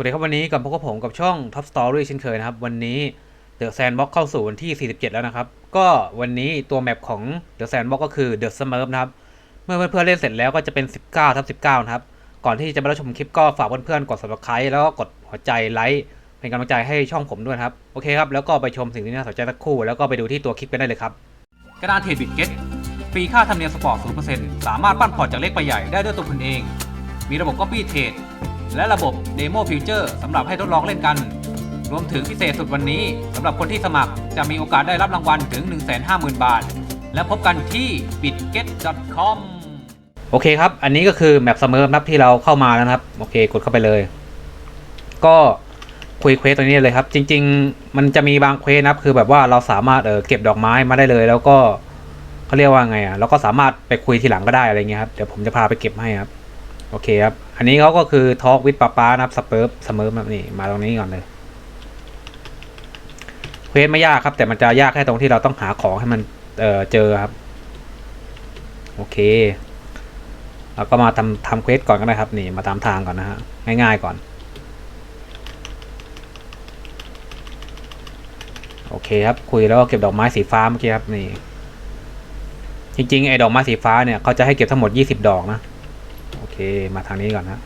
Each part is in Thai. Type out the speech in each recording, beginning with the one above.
วัสดีครับวันนี้กับพวกผมกับช่อง Top Story เช่นเคยนะครับ วันนี้ The Sandbox เข้าสู่วันที่ 47 แล้วนะครับ ก็วันนี้ตัวแมปของ The Sandbox ก็คือ The Smurf นะครับ เมื่อเพื่อนๆเล่นเสร็จแล้วก็จะเป็น 19ทับ19 นะครับ ก่อนที่จะไปรับชมคลิปก็ฝากเพื่อนๆกด subscribe แล้วก็กดหัวใจไลค์เป็นกำลังใจให้ช่องผมด้วยครับ โอเคครับ แล้วก็ไปชมสิ่งที่น่าสนใจสักครู่ แล้วก็ไปดูที่ตัวคลิปกันได้เลยครับ กระดานเทรดบิตเก็ตฟรีค่าธรรมเนียมสปอร์ต 0%สามารถปั้นพอร์ตจากเล็กไปใหญ่ได้ด้วยตัวคุณเอง มีระบบ Copy Trade และระบบ Demo Future สำหรับให้ทดลองเล่นกัน รวมถึงพิเศษสุดวันนี้สำหรับคนที่สมัครจะมีโอกาสได้รับรางวัลถึง 150,000 บาท และพบกันที่ bitget.com โอเคครับ อันนี้ก็คือแมปเสมอนับที่เราเข้ามาแล้วนะครับ โอเค กดเข้าไปเลย ก็คุยเควสตัวนี้เลยครับ จริง ๆ มันจะมีบางเควสนะครับคือแบบว่าเราสามารถเออเก็บดอกไม้มาได้เลย แล้วก็เขาเรียกว่าไงอะเราก็สามารถไปคุยทีหลังก็ได้อะไรเงี้ยครับ เดี๋ยวผมจะพาไปเก็บให้ครับ โอเคครับ อันนี้เขาก็คือทอล์กวิดป้าป้านะครับสเปิร์ฟสเมิร์ฟนี่มาตรงนี้ก่อนเลยเควสไม่ยากครับ แต่มันจะยากแค่ตรงที่เราต้องหาของให้มันเออเจอครับ โอเคเราก็มาทำทำเควสก่อนก็ได้ครับ นี่มาตามทางก่อนนะฮะง่ายๆก่อน โอเคครับ คุยแล้วก็เก็บดอกไม้สีฟ้าเมื่อกี้ครับนี่ จริงๆไอ้ดอกไม้สีฟ้าเนี่ยเขาจะให้เก็บทั้งหมด 20 ดอกนะ มาทางนี้ก่อนนะ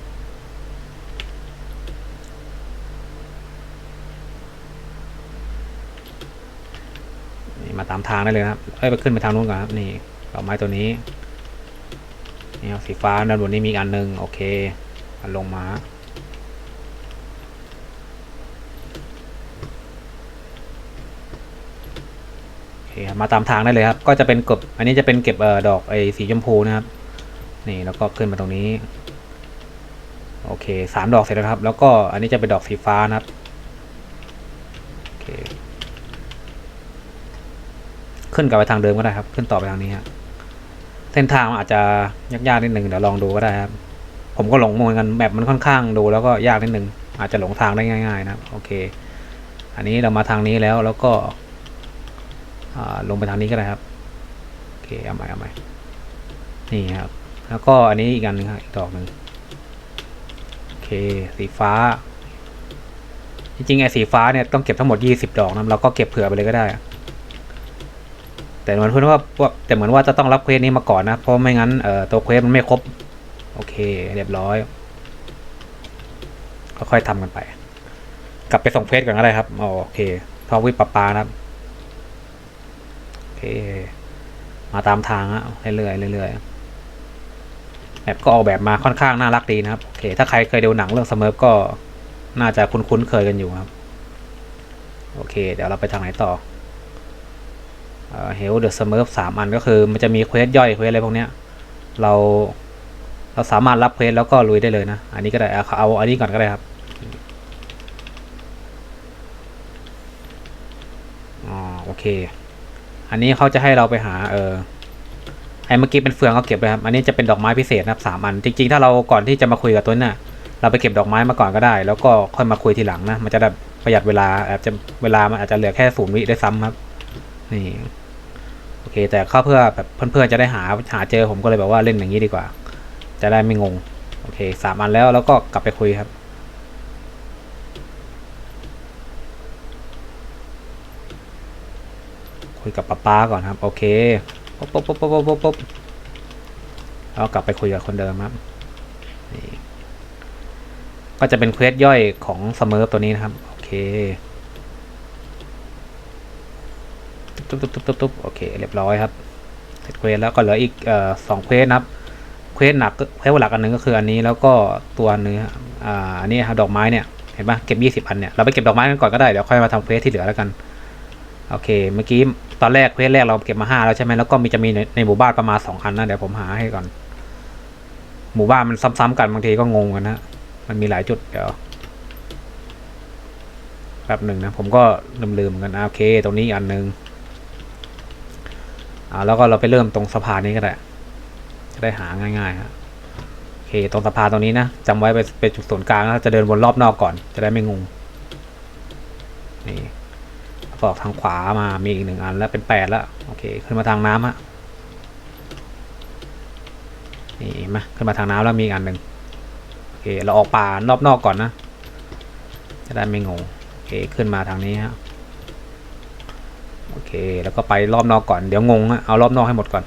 นี่มาตามทางได้เลยครับ เอ้ยไปขึ้นไปทางนู้นก่อนครับ นี่ดอกไม้ตัวนี้ นี่สีฟ้าด้านบนนี้มีอันหนึ่งโอเค อันลงมาโอเคมาตามทางได้เลยครับ ก็จะเป็นเก็บ อันนี้จะเป็นเก็บเอ่อดอกไอ้สีชมพูนะครับ นี่แล้วก็ขึ้นมาตรงนี้ โอเคสามดอกเสร็จแล้วครับ แล้วก็อันนี้จะเป็นดอกสีฟ้านะครับโอเคขึ้นกลับไปทางเดิมก็ได้ครับ ขึ้นต่อไปทางนี้ครับเส้นทางมันอาจจะยากๆนิดหนึ่งเดี๋ยวลองดูก็ได้ครับ ผมก็หลงมือนกันแบบมันค่อนข้างดูแล้วก็ยากนิดหนึ่งอาจจะหลงทางได้ง่าย ๆ นะครับโอเค อันนี้เรามาทางนี้แล้วแล้วก็ลงไปทางนี้ก็ได้ครับโอเคเอาใหม่เอาใหม่นี่ครับ แล้วก็อันนี้อีกอันหนึงครับอีกดอกหนึ่งโอเค สีฟ้า จริงๆไอ้สีฟ้าเนี่ยต้องเก็บทั้งหมด 20 ดอกนะเราก็เก็บเผื่อไปเลยก็ได้ แต่เหมือนเพื่อนว่าแต่เหมือนว่าจะต้องรับเควสนี้มาก่อนนะ เพราะไม่งั้นเอ่อตัวเควสมันไม่ครบ โอเค เรียบร้อยค่อยๆทำกันไป กลับไปส่งเควสก่อนก็ได้ครับโอเคทอวิปปาปานะครับโอเค มาตามทางอะเรื่อยๆเรื่อยๆ แบบก็ออกแบบมาค่อนข้างน่ารักดีนะครับ โอเค ถ้าใครเคยดูหนังเรื่องสมิร์ฟก็น่าจะคุ้นๆเคยกันอยู่ครับ โอเค เดี๋ยวเราไปทางไหนต่อเฮลเดอะสเมิร์ฟสามอันก็คือมันจะมีเควสย่อยเควสอะไรพวกเนี้ย เราเราสามารถรับเควสแล้วก็ลุยได้เลยนะ อันนี้ก็ได้เอาเอาอันนี้ก่อนก็ได้ครับอ๋อโอเค อันนี้เขาจะให้เราไปหาเออ เมื่อกี้เป็นเฟืองเขาเก็บไปครับอันนี้จะเป็นดอกไม้พิเศษนะครับสามอัน จริง ๆ ถ้าเราก่อนที่จะมาคุยกับตัวน่ะเราไปเก็บดอกไม้มาก่อนก็ได้ แล้วก็ค่อยมาคุยทีหลังนะมันจะได้ประหยัดเวลาอาจจะเวลามันอาจจะเหลือแค่ศูนย์วิได้ซ้ำครับนี่โอเค แต่เข้าเพื่อแบบเพื่อนๆจะได้หาหาเจอผมก็เลยแบบว่าเล่นอย่างนี้ดีกว่า จะได้ไม่งงโอเคสามอันแล้วแล้วก็กลับไปคุยครับคุยกับป๊าป๊าก่อนครับ โอเค ปุ๊บปุ๊บปุ๊บปุ๊บปุ๊บปุ๊บปุ๊บแล้วกลับไปคุยกับคนเดิมครับนี่ก็จะเป็นเควสย่อยของสมิร์ฟตัวนี้นะครับ โอเคตุ๊บตุ๊บตุ๊บตุ๊บตุ๊บโอเค เรียบร้อยครับเสร็จเควสแล้วก็เหลืออีกสองเควสนะครับเควสหนักเควสหลักอันหนึ่งก็คืออันนี้แล้วก็ตัวเนื้ออ่าอันนี้ครับดอกไม้เนี่ยเห็นปะเก็บยี่สิบอันเนี่ยเราไปเก็บดอกไม้กันก่อนก็ได้เดี๋ยวค่อยมาทำเควสที่เหลือแล้วกัน โอเค เมื่อกี้ตอนแรกเควสแรกเราเก็บมาห้าแล้วใช่ไหมแล้วก็มีจะมีในในหมู่บ้านประมาณสองอันนะเดี๋ยวผมหาให้ก่อน หมู่บ้านมันซ้ำๆกันบางทีก็งงกันนะมันมีหลายจุดเดี๋ยวแป๊บหนึ่งนะผมก็ลืมๆกันโอเค ตรงนี้อันหนึ่งอ่าแล้วก็เราไปเริ่มตรงสะพานนี้ก็ได้จะได้หาง่ายๆฮะโอเค ตรงสะพานตรงนี้นะจำไว้ไปเป็นจุดศูนย์กลางนะจะเดินวนรอบนอกก่อน จะได้ไม่งงนี่ ก็ออกทางขวามามีอีกหนึ่งอันแล้วเป็นแปดแล้วโอเคขึ้นมาทางน้ำฮะนี่เห็นไหมขึ้นมาทางน้ำแล้วมีอีกอันหนึ่งโอเคเราออกป่ารอบนอกก่อนนะ จะได้ไม่งงโอเคขึ้นมาทางนี้ฮะโอเคแล้วก็ไปรอบนอกก่อนเดี๋ยวงงฮะเอารอบนอกให้หมดก่อน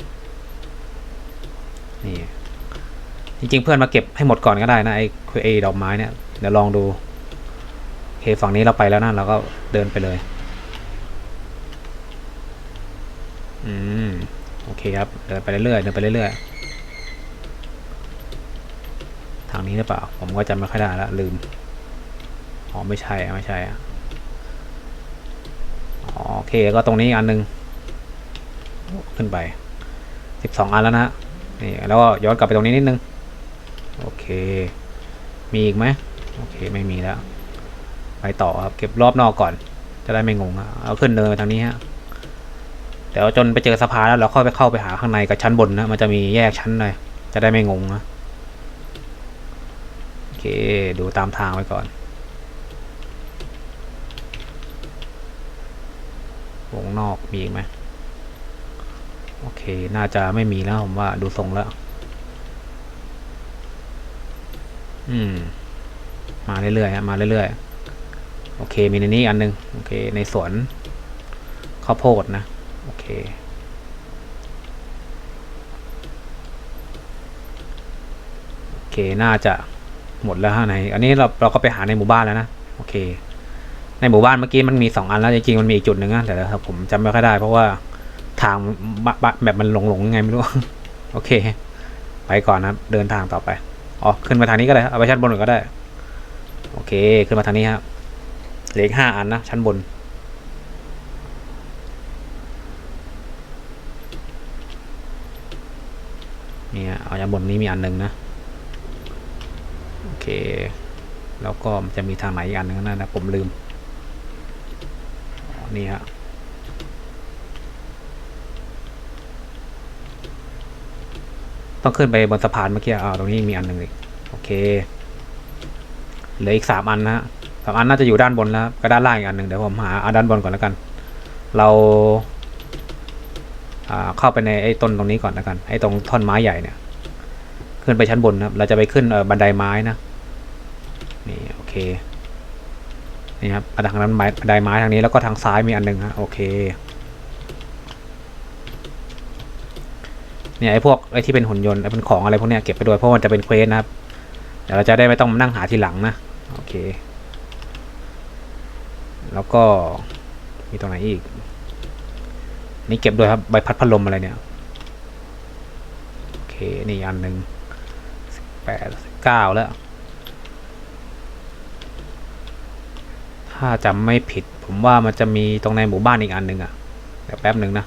นี่จริงๆเพื่อนมาเก็บให้หมดก่อนก็ได้นะไอ้ไอ้ดอกไม้เนี่ยเดี๋ยวลองดูโอเคฝั่งนี้เราไปแล้วนะเราก็เดินไปเลย อืม โอเคครับ เดินไปเรื่อยๆ เดินไปเรื่อยๆ ทางนี้หรือเปล่า ผมก็จำไม่ค่อยได้ละลืม อ๋อ ไม่ใช่ ไม่ใช่อะอ๋อโอเค ก็ตรงนี้อันหนึง ขึ้นไป สิบสองอันแล้วนะฮะ นี่ แล้วก็ย้อนกลับไปตรงนี้นิดนึง โอเค มีอีกไหม โอเค ไม่มีแล้ว ไปต่อครับ เก็บรอบนอกก่อน จะได้ไม่งงอะเอาขึ้นเนินไปทางนี้ฮะ เดี๋ยวจนไปเจอสะพานแล้วเราค่อยไปเข้าไปหาข้างในกับชั้นบนนะมันจะมีแยกชั้นหน่อยจะได้ไม่งงนะโอเคดูตามทางไว้ก่อนวงนอกมีอีกไหมโอเค น่าจะไม่มีแล้วผมว่าดูทรงแล้ว อืม มาเรื่อยๆฮะมาเรื่อยๆ โอเค มีในนี้อันหนึง โอเค ในสวนข้าวโพดนะ โอเคโอเคน่าจะหมดแล้วฮะในอันนี้เราเราก็ไปหาในหมู่บ้านแล้วนะโอเค ในหมู่บ้านเมื่อกี้มันมีสองอันแล้วจริงๆมันมีอีกจุดหนึ่งนะแต่ครับผมจำไม่ค่อยได้ เพราะว่าทางบะแบบมันหลงๆยังไงไม่รู้โอเค ไปก่อนนะเดินทางต่อไปอ๋อขึ้นมาทางนี้ก็ได้เอาไปชั้นบนก็ได้ โอเค ขึ้นมาทางนี้ครับเหลืออีกห้าอันนะชั้นบน เนี่ยเอาชั้นบนนี้มีอันหนึ่งนะ โอเค แล้วก็จะมีทางไหนอีกอันหนึ่งนะนะผมลืมนี่ฮะต้องขึ้นไปบนสะพานเมื่อกี้อ่าตรงนี้มีอันหนึ่งอีกโอเคเหลืออีกสามอันนะฮะสามอันน่าจะอยู่ด้านบนแล้วก็ด้านล่างอีกอันหนึ่งเดี๋ยวผมหาเอาด้านบนก่อนแล้วกัน เรา เข้าไปในไอ้ต้นตรงนี้ก่อนแล้วกันไอ้ตรงท่อนไม้ใหญ่เนี่ย ขึ้นไปชั้นบนนะครับเราจะไปขึ้นบันไดไม้นะนี่โอเคนี่ครับทางนั้นบันไดไม้ทางนี้แล้วก็ทางซ้ายมีอันหนึ่งฮะโอเคเนี่ยไอ้พวกไอ้ที่เป็นหุ่นยนต์ไอ้เป็นของอะไรพวกเนี้ยเก็บไปด้วยเพราะมันจะเป็นเควสนะครับเดี๋ยวเราจะได้ไม่ต้องมานั่งหาทีหลังนะโอเค แล้วก็มีตรงไหนอีก นี่เก็บด้วยครับใบพัดพัดลมอะไรเนี่ยโอเคนี่อันหนึ่งสิบแปดสิบเก้าแล้ว ถ้าจำไม่ผิด ผมว่ามันจะมีตรงในหมู่บ้านอีกอันหนึ่งอะเดี๋ยวแป๊บหนึ่งนะ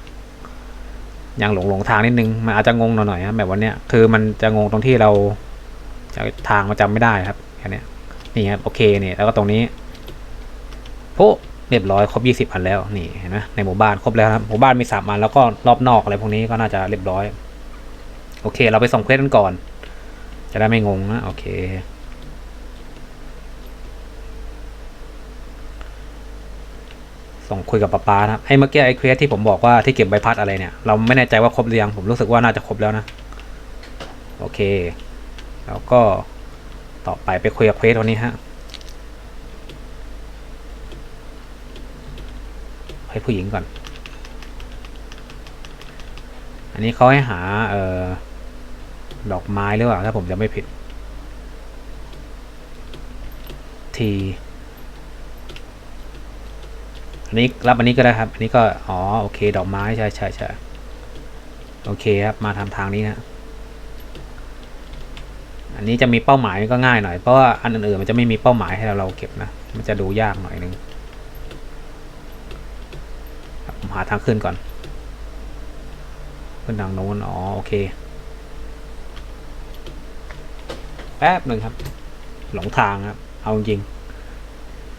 ยังหลงหลงทางนิดนึงมันอาจจะงงหน่อยๆครับแบบวันเนี้ยคือมันจะงงตรงที่เราจะทางมันจำไม่ได้ครับแค่นี้นี่ครับโอเคเนี่ยแล้วก็ตรงนี้โอ้ เรียบร้อยครบยี่สิบอันแล้วนี่เห็นไหมในหมู่บ้านครบแล้วครับหมู่บ้านมีสามอันแล้วก็รอบนอกอะไรพวกนี้ก็น่าจะเรียบร้อย โอเค เราไปส่งเควสกันก่อน จะได้ไม่งงนะโอเคส่งคุยกับป๊าป๊านะครับไอ้เมื่อกี้ไอ้เควสที่ผมบอกว่าที่เก็บใบพัดอะไรเนี่ย เราไม่แน่ใจว่าครบหรือยังผมรู้สึกว่าน่าจะครบแล้วนะ โอเค แล้วก็ต่อไปไปคุยกับเควสตัวนี้ฮะ ให้ผู้หญิงก่อน อันนี้เขาให้หา เอ่อ ดอกไม้หรือเปล่า ถ้าผมจะไม่ผิด ที อันนี้รับอันนี้ก็ได้ครับ อันนี้ก็ อ๋อ โอเค ดอกไม้ใช่ใช่ใช่โอเคครับ มาทำทางนี้นะอันนี้จะมีเป้าหมายก็ง่ายหน่อย เพราะว่าอันอื่นๆมันจะไม่มีเป้าหมายให้เราเราเก็บนะ มันจะดูยากหน่อยนึง ผมหาทางขึ้นก่อน ขึ้นทางโน้นอ๋อโอเค แป๊บหนึ่งครับ หลงทางครับ เอาจริง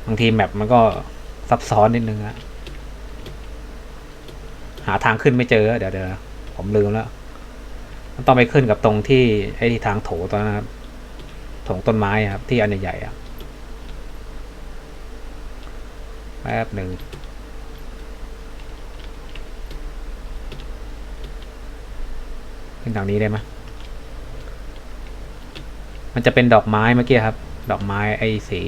บางทีแมปมันก็ซับซ้อนนิดนึงอะหาทางขึ้นไม่เจอ เดี๋ยวเดี๋ยวผมลืมแล้ว มันต้องไปขึ้นกับตรงที่ไอ้ทางโถตอนนั้นครับโถงต้นไม้ครับ ที่อันใหญ่ๆอะแป๊บหนึ่ง ขึ้นทางนี้ได้ไหมมันจะเป็นดอกไม้เมื่อกี้ครับ ดอกไม้ไอ้สี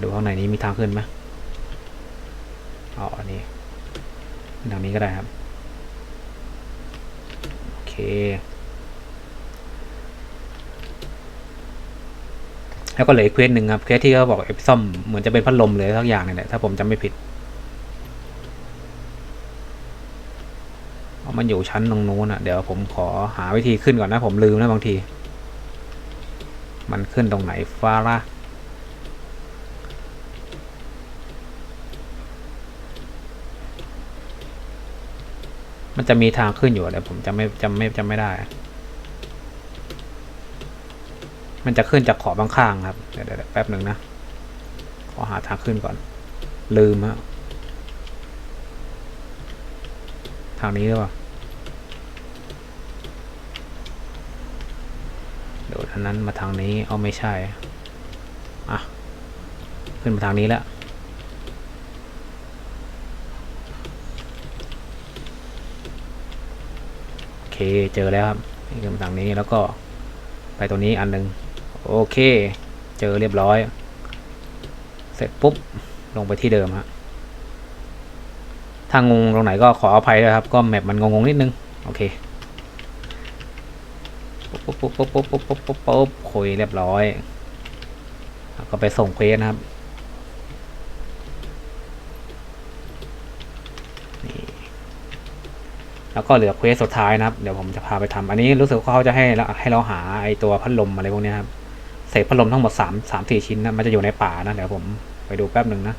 ดูข้างในนี้มีทางขึ้นไหมอ๋ออันนี้ทางนี้ก็ได้ครับ โอเคแล้วก็เหลือเควสหนึ่งครับเควสที่เขาบอกไอ้ซ่อมเหมือนจะเป็นพัดลมเลยสักอย่างนี่แหละถ้าผมจำไม่ผิดเพราะ มันอยู่ชั้นตรงนู้นอะ เดี๋ยวผมขอหาวิธีขึ้นก่อนนะ ผมลืมนะบางที มันขึ้นตรงไหนฟ้าละมันจะมีทางขึ้นอยู่แต่ผมจำไม่จำไม่จำไม่ได้ มันจะขึ้นจากขอบข้างครับ เดี๋ยวแป๊บหนึ่งนะ ขอหาทางขึ้นก่อน ลืมฮะทางนี้หรือเปล่า เดี๋ยวทางนั้นมาทางนี้เอาไม่ใช่อะขึ้นมาทางนี้แล้วโอเคเจอแล้วครับขึ้นมาทางนี้แล้วก็ไปตัวนี้อันหนึ่งโอเค เจอเรียบร้อย เสร็จปุ๊บลงไปที่เดิมฮะถ้างงตรงไหนก็ขออภัยด้วยครับ ก็แมปมันงงๆนิดนึง โอเค ปุ๊บปุ๊บปุ๊บปุ๊บปุ๊บปุ๊บปุ๊บปุ๊บคุยเรียบร้อยแล้วก็ไปส่งเควสนะครับแล้วก็เหลือเควสสุดท้ายนะครับ เดี๋ยวผมจะพาไปทำอันนี้รู้สึกว่าเขาจะให้เราให้เราหาไอตัวพัดลมอะไรพวกนี้ครับเศษพัดลมทั้งหมดสามสามสี่ชิ้นนะมันจะอยู่ในป่านะเดี๋ยวผมไปดูแป๊บหนึ่งนะ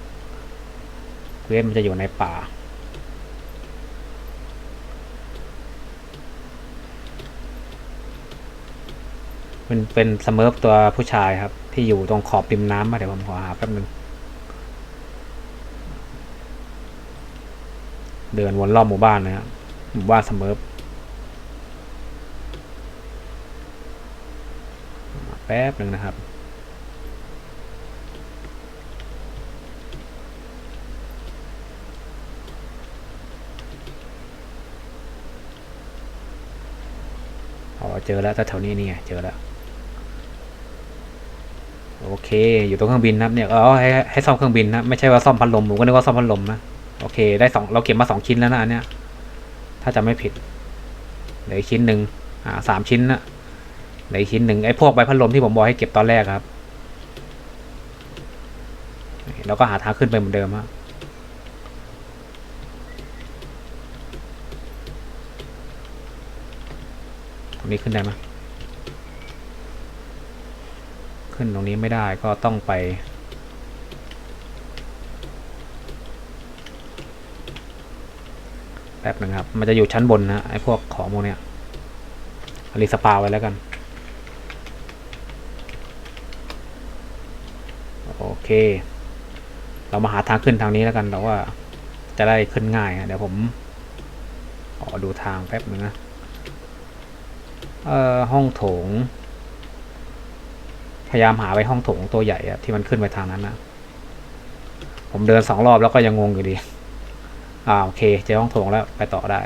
เควสมันจะอยู่ในป่า เป็นเป็นสเมิร์ฟตัวผู้ชายครับ ที่อยู่ตรงขอบริมน้ำมาเดี๋ยวผมขอหาแป๊บนึง เดินวนรอบหมู่บ้านนะครับหมู่บ้านสเมิร์ฟแป๊บหนึ่งนะครับอ๋อเจอแล้วแถวนี้นี่ไงเจอแล้ว โอเค อยู่ตรงเครื่องบินนะครับเนี่ยเออให้ให้ซ่อมเครื่องบินนะไม่ใช่ว่าซ่อมพัดลมผมก็นึกว่าซ่อมพัดลมนะโอเค ได้สองเราเก็บมาสองชิ้นแล้วนะอันเนี้ยถ้าจำไม่ผิดเหลือชิ้นหนึ่งอ่าสามชิ้นนะเหลือชิ้นหนึ่งไอ้พวกใบพัดลมที่ผมบอกให้เก็บตอนแรกครับเราก็หาทางขึ้นไปเหมือนเดิมฮะตรงนี้ขึ้นได้ไหม ขึ้นตรงนี้ไม่ได้ก็ต้องไป แป๊บหนึ่งครับ มันจะอยู่ชั้นบนนะไอ้พวกของพวกเนี้ยอลิสปาไว้แล้วกัน โอเค เรามาหาทางขึ้นทางนี้แล้วกันแต่ว่าจะได้ขึ้นง่ายอะเดี๋ยวผมขอดูทางแป๊บหนึ่งนะ เอ่อ ห้องโถง พยายามหาไปห้องโถงตัวใหญ่อะที่มันขึ้นไปทางนั้นนะผมเดินสองรอบแล้วก็ยังงงอยู่ดี อ่าโอเค เจอห้องโถงแล้วไปต่อได้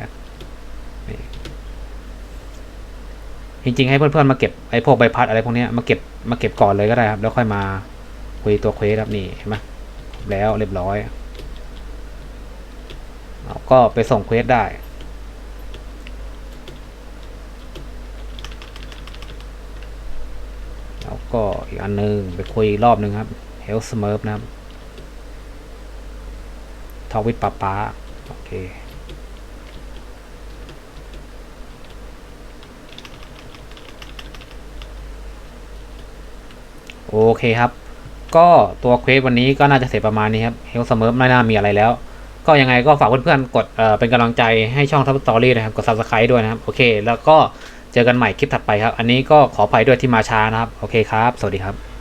จริงๆให้เพื่อนๆมาเก็บไอ้พวกใบพัดอะไรพวกนี้มาเก็บมาเก็บก่อนเลยก็ได้ครับ แล้วค่อยมาคุยตัวเควสครับนี่เห็นไหมแล้วเรียบร้อยเราก็ไปส่งเควสได้ แล้ว ก็อีกอันนึงไปคุยอีกรอบนึงครับ Health Smurf นะครับทอวิตป้าป้าโอเคโอเคครับ ก็ตัวเควสวันนี้ก็น่าจะเสร็จประมาณนี้ครับเฮลสเมิร์ฟไม่น่ามีอะไรแล้ว ก็ยังไงก็ฝากเพื่อนๆกดเเป็นกำลังใจให้ช่องทัพสตอรี่นะครับ กด subscribe ด้วยนะครับ โอเค แล้วก็ เจอกันใหม่คลิปถัดไปครับ อันนี้ก็ขออภัยด้วยที่มาช้านะครับ โอเคครับ สวัสดีครับ